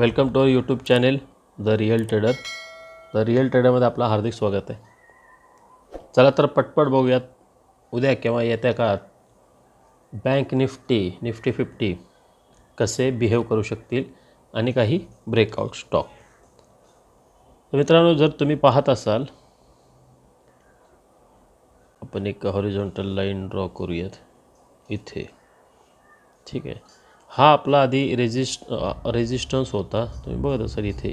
Welcome to YouTube channel the real trader. The real ट्रेडरमध्ये आपलं हार्दिक स्वागत आहे. चला तर पटपट बघूयात. उद्या किंवा येत्या काळात बँक निफ्टी निफ्टी फिफ्टी कसे बिहेव करू शकतील आणि काही ब्रेकआउट स्टॉक तर मित्रांनो जर तुम्ही पाहत असाल आपण एक हॉरिझॉन्टल लाईन ड्रॉ करूयात. इथे. ठीक आहे. हा आपला आधी रेजिस्ट रेजिस्टन्स होता. तुम्ही बघत असाल इथे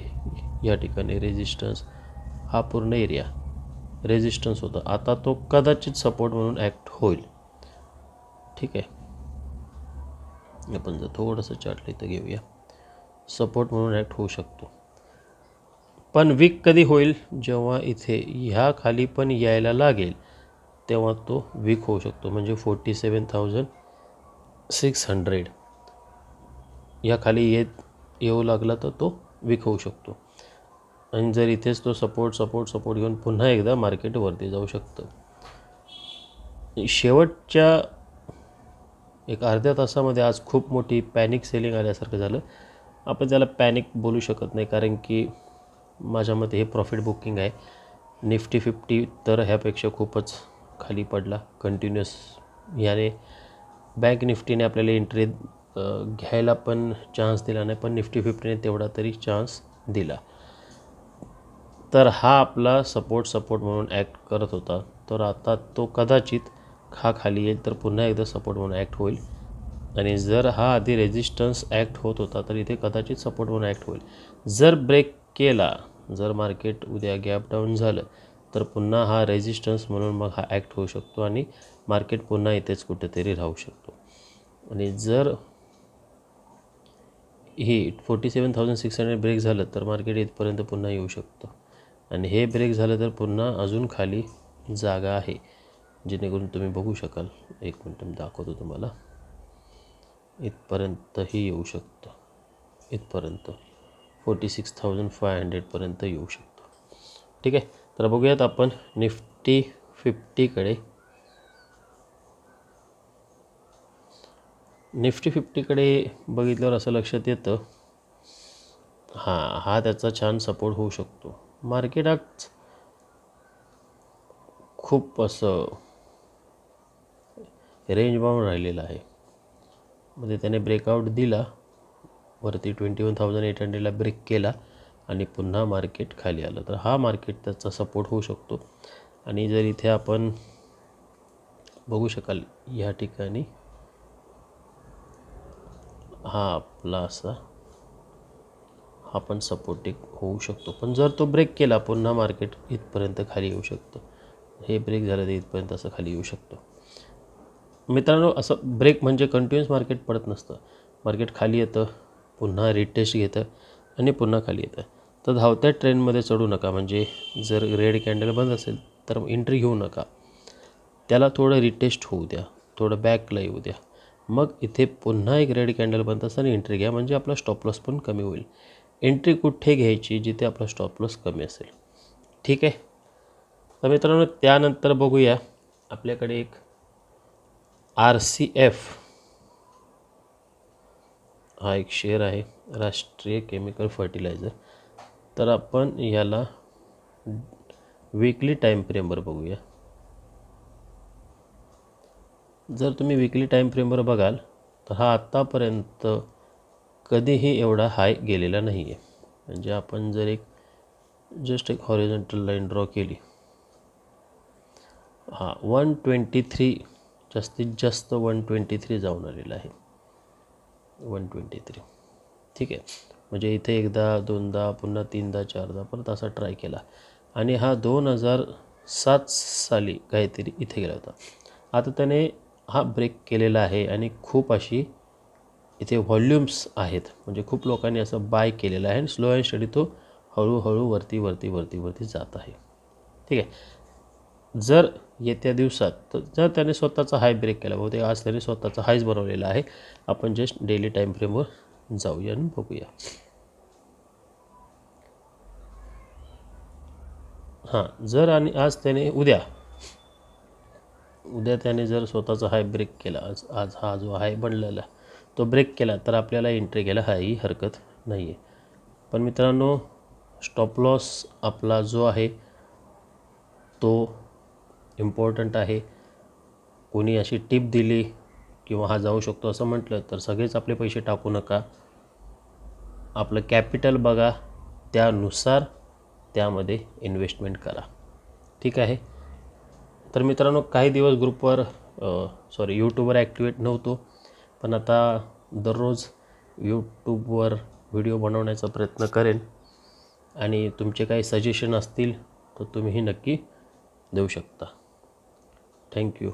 या ठिकाणी रेजिस्टन्स हा पूर्ण एरिया रेजिस्टन्स होता. आता तो कदाचित सपोर्ट म्हणून ॲक्ट होईल. ठीक आहे? आपण जर थोडंसं चाटलं इथं घेऊया. सपोर्ट म्हणून ॲक्ट होऊ शकतो. पण वीक कधी होईल? जेव्हा इथे ह्या खाली पण यायला लागेल तेव्हा तो वीक होऊ शकतो. म्हणजे forty seven thousand six hundred या खाली येत येऊ लागला तर तो वीक होऊ शकतो. आणि जर इथेच तो सपोर्ट सपोर्ट सपोर्ट घेऊन पुन्हा एकदा मार्केटवरती जाऊ शकतं. शेवटच्या एक अर्ध्या तासामध्ये आज खूप मोठी पॅनिक सेलिंग आल्यासारखं झालं. आपण त्याला पॅनिक बोलू शकत नाही कारण की माझ्या मते हे प्रॉफिट बुकिंग आहे. निफ्टी फिफ्टी तर ह्यापेक्षा खूपच खाली पडला कंटिन्युअस याने बँक निफ्टीने आपल्याला एंट्री घ्यायला पण चान्स दिला नाही पण निफ्टी फिफ्टीने तेवढा तरी चान्स दिला. तर हा आपला सपोर्ट सपोर्ट म्हणून ॲक्ट करत होता. तर आता तो कदाचित खा खाली येईल तर पुन्हा एकदा सपोर्ट म्हणून ॲक्ट होईल. आणि जर हा आधी रेजिस्टन्स ॲक्ट होत होता तर इथे कदाचित सपोर्ट म्हणून ॲक्ट होईल. जर ब्रेक केला जर मार्केट उद्या गॅप डाऊन झालं तर पुन्हा हा रेजिस्टन्स म्हणून मग हा ॲक्ट होऊ शकतो आणि मार्केट पुन्हा इथेच कुठेतरी राहू शकतो. आणि जर हे forty seven thousand six hundred break झालं तर मार्केट इथपर्यंत पुन्हा येऊ शकतं. आणि हे ब्रेक झालं तर पुन्हा अजून खाली जागा आहे जेणेकरून तुम्ही बघू शकाल. एक मिनटं मी दाखवतो तुम्हाला. इथपर्यंतही येऊ शकतं. इथपर्यंत. फोर्टी सिक्स थाउजंड फाय हंड्रेडपर्यंत येऊ शकतो. ठीक आहे? तर बघूयात आपण निफ्टी फिफ्टीकडे निफ्टी फिफ्टीकडे बघितल्यावर असं लक्षात येतं. हां हा त्याचा छान सपोर्ट होऊ शकतो. मार्केट आज खूप असं रेंज बाउंड राहिलेलं आहे. म्हणजे त्याने ब्रेकआउट दिला. वरती ट्वेंटी वन थाउजंड एट हंड्रेडला ब्रेक केला आणि पुन्हा मार्केट खाली आलं. तर हा मार्केट त्याचा सपोर्ट होऊ शकतो. आणि जर इथे आपण बघू शकाल या ठिकाणी हा आपला असा हा पण सपोर्टिक होऊ शकतो. पण जर तो ब्रेक केला पुन्हा मार्केट इथपर्यंत खाली येऊ शकतं. हे ब्रेक झालं तर इथपर्यंत असं खाली येऊ शकतं. मित्रांनो असं ब्रेक म्हणजे कंटिन्युअस मार्केट पडत नसतं. मार्केट खाली येतं पुन्हा रिटेस्ट घेतं आणि पुन्हा खाली येतं. तर धावत्या ट्रेनमध्ये चढू नका. म्हणजे जर रेड कॅन्डल बंद असेल तर एंट्री घेऊ नका. त्याला थोडं रिटेस्ट होऊ द्या. थोडं बॅकला येऊ द्या. मग इथे पुन्हा एक रेड कॅन्डल बनत असताना एंट्री घ्या. म्हणजे आपला स्टॉपलॉस पण कमी होईल. एंट्री कुठे घ्यायची जिथे आपला स्टॉपलॉस कमी असेल? ठीक आहे? तर मित्रांनो त्यानंतर बघूया. आपल्याकडे एक आर सी एफ हा एक शेअर आहे. राष्ट्रीय केमिकल फर्टिलायझर तर आपण याला वीकली टाईम फ्रेमवर बघूया. जर तुम्ही विकली टाईम फ्रेमवर बघाल तर हा आत्तापर्यंत कधीही एवढा हाय गेलेला नाही आहे म्हणजे आपण जर एक जस्ट एक हॉरिझॉन्टल लाईन ड्रॉ केली हां वन ट्वेंटी थ्री जास्तीत जास्त वन ट्वेंटी थ्री जाऊन आलेला आहे. वन ट्वेंटी थ्री ठीक आहे. म्हणजे इथे एकदा दोनदा पुन्हा तीनदा चारदा परत असा ट्राय केला. आणि हा दोन हजार सात साली काहीतरी इथे गेला होता. आता त्याने हा ब्रेक केलेला आहे आणि खूप अशी इथे व्हॉल्यूम्स आहेत. म्हणजे खूप लोकांनी असं बाय केलेलं आहे आणि स्लो अँड स्टडी तो हळूहळू वरती वरती वरती वरती जात आहे. ठीक आहे? जर येत्या दिवसात तर जर त्याने स्वतःचा हाय ब्रेक केला बहुतेक आज त्याने स्वतःचा हायच बनवलेला आहे आपण जस्ट डेली टाईम फ्रेमवर जाऊया आणि बघूया. हां जर आणि आज त्याने उद्या उद्या त्याने जर स्वतःचा हाय ब्रेक केला आज आज हा जो हाय बनलेला तो ब्रेक केला तर आपल्याला एंट्री घ्यायला हाही हरकत नाही आहे पण मित्रांनो स्टॉप लॉस आपला जो आहे तो इम्पॉर्टंट आहे. कोणी अशी टिप दिली किंवा हा जाऊ शकतो असं म्हटलं तर सगळेच आपले पैसे टाकू नका. आपलं कॅपिटल बघा त्यानुसार त्यामध्ये इन्व्हेस्टमेंट करा. ठीक आहे? तर मित्रांनो काही दिवस ग्रुपवर सॉरी यूट्यूबवर ॲक्टिवेट नव्हतो. पण आता दररोज यूट्यूबवर व्हिडिओ बनवण्याचा प्रयत्न करेन. आणि तुमचे काही सजेशन असतील तर तुम्हीही नक्की देऊ शकता. थँक्यू